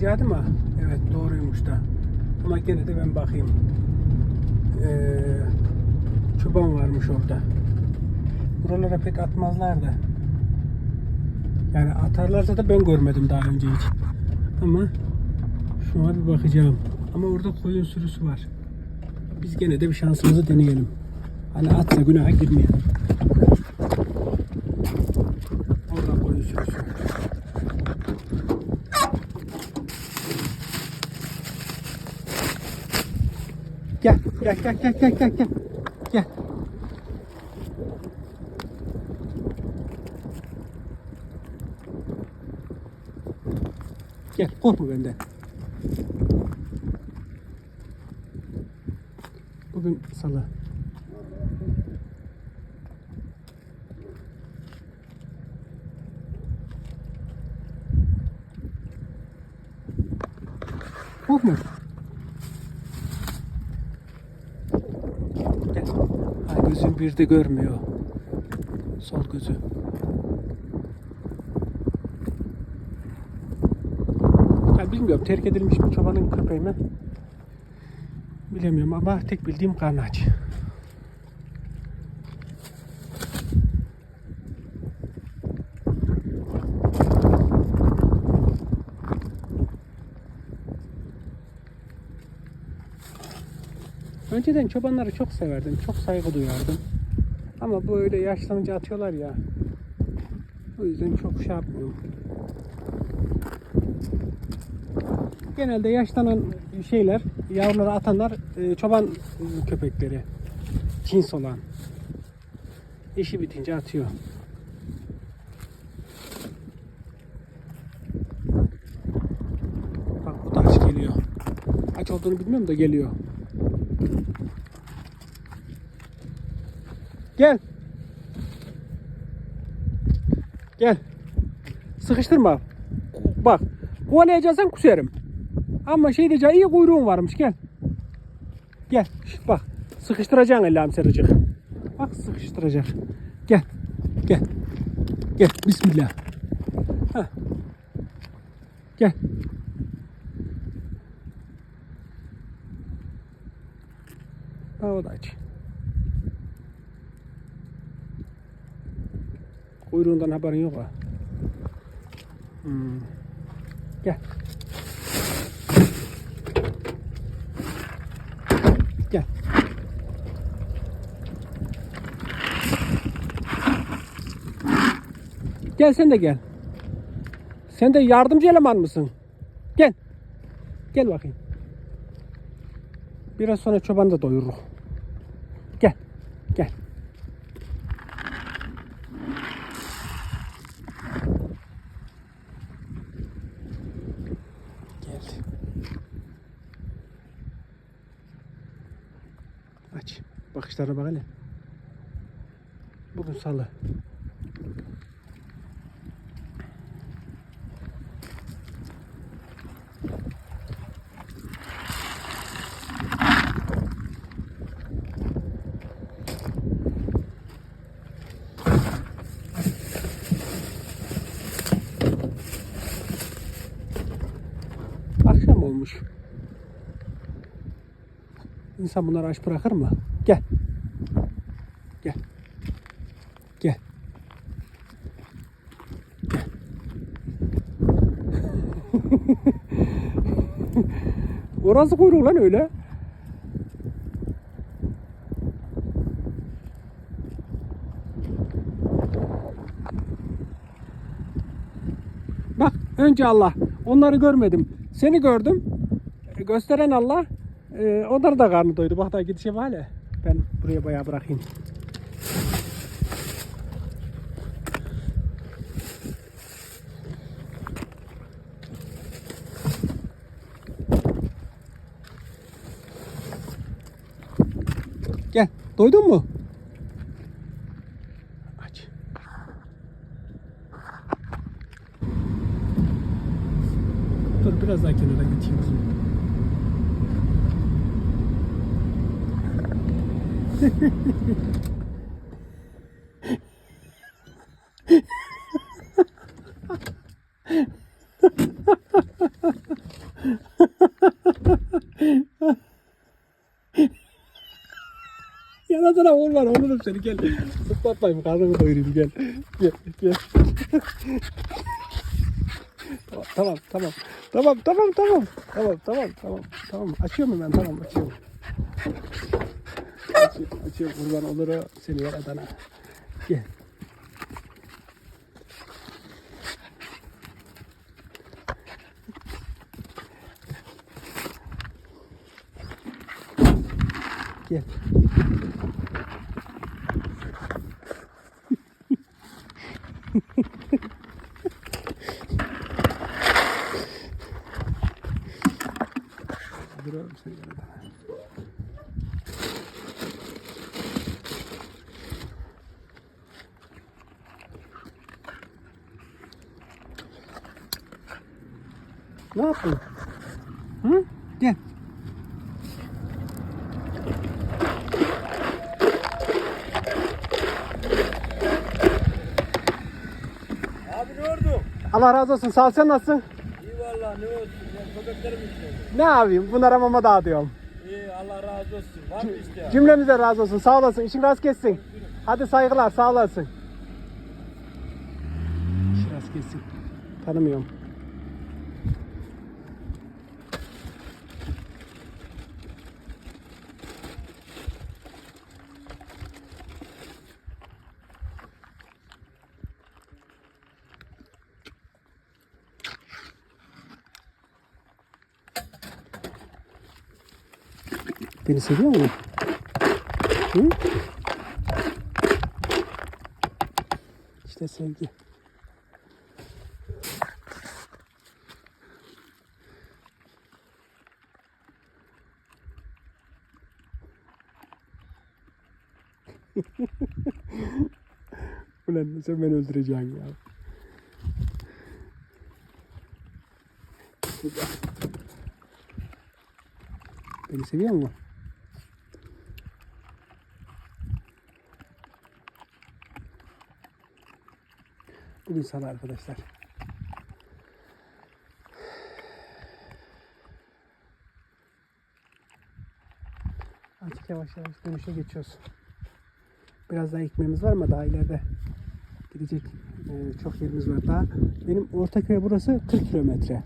diyecektim ama evet doğruymuş da. Ama gene de ben bakayım. Ee, çoban varmış orada. Buralara pek atmazlar da. Yani atarlarsa da ben görmedim daha önce hiç. Ama şuna bir bakacağım. Ama orada koyun sürüsü var. Biz gene de bir şansımızı deneyelim. Hani atsa günaha girmeyelim. Orada koyun sürüsü. Gel, gel, gel, gel, gel, gel, gel. Gel. Korkma benden. Bugün salı. Korkma. Gel. Bir de görmüyor. Sol gözü. Ya bilmiyorum terk edilmiş mi çobanın köpeği mi? Bilemiyorum ama tek bildiğim karnı aç. Önceden çobanları çok severdim, çok saygı duyardım. Ama böyle yaşlanınca atıyorlar ya. O yüzden çok şey yapmıyorum. Genelde yaşlanan şeyler, yavruları atanlar e, çoban e, köpekleri. Cins olan. İşi bitince atıyor. Bak bu da aç geliyor. Aç olduğunu bilmiyorum da geliyor. Gel. Gel. Sıkıştırma. Bak. Kovalayacaksan kuserim. Ama şey diyeceğim iyi kuyruğun varmış gel. Gel. Şş, bak. Sıkıştıracaksın Allah'ım sarıcık. Bak sıkıştıracak. Gel. Gel. Gel. Bismillah. Heh. Gel. Bak o. Kuyruğundan haberin yok ha. Hmm. Gel. Gel. Gel sen de gel. Sen de yardımcı eleman mısın? Gel. Gel bakayım. Biraz sonra çoban da doyurur. Gel. Gel. Aç. Bakışlarına bak hele. Bugün salı. Akşam olmuş. İnsan bunları aç bırakır mı? Gel. Gel. Gel. Gel. Orası kuyruğu lan öyle. Bak önce Allah. Onları görmedim. Seni gördüm. Gösteren Allah. E, onları da karnı doydu. Bak daha gidişe. Ben buraya bayağı bırakayım. Gel. Doydun mu? Aç. Dur biraz daha kenara geçeyim. Yana sana oğul var oğlum seni gel. Tutlatmayayım karnımı doyurayım gel. Gel gel. tamam tamam. Tamam tamam tamam. Tamam tamam tamam. Tamam açıyorum ben tamam açıyorum. Açıyorum, açıyorum kurban olur o seni yer Adana. Gel. Gel. Dur oğlum sen gel Adana. Ne yaptın? Hı? Gel. Abi ne oldu? Allah razı olsun. Sağ ol sen nasılsın? İyi valla ne olsun. Ben köpeklerim içiyorum. Ne yapayım? Bunlara mama dağıtıyorum. İyi Allah razı olsun. Var mı işte ya? Cümlemize razı olsun. Sağ olasın. İşin rast kessin. Hadi saygılar. Sağ olasın. İşin rast kessin. Tanımıyorum. Beni seviyor mu? Hı? İşte sevgi. Ulan sen beni öldüreceksin ya. Beni seviyor mu? Bugün salı arkadaşlar. Artık yavaş yavaş dönüşe geçiyoruz. Biraz daha ekmeğimiz var ama daha ileride gidecek e, çok yerimiz var. Daha benim Ortaköy'e burası 40 kilometre.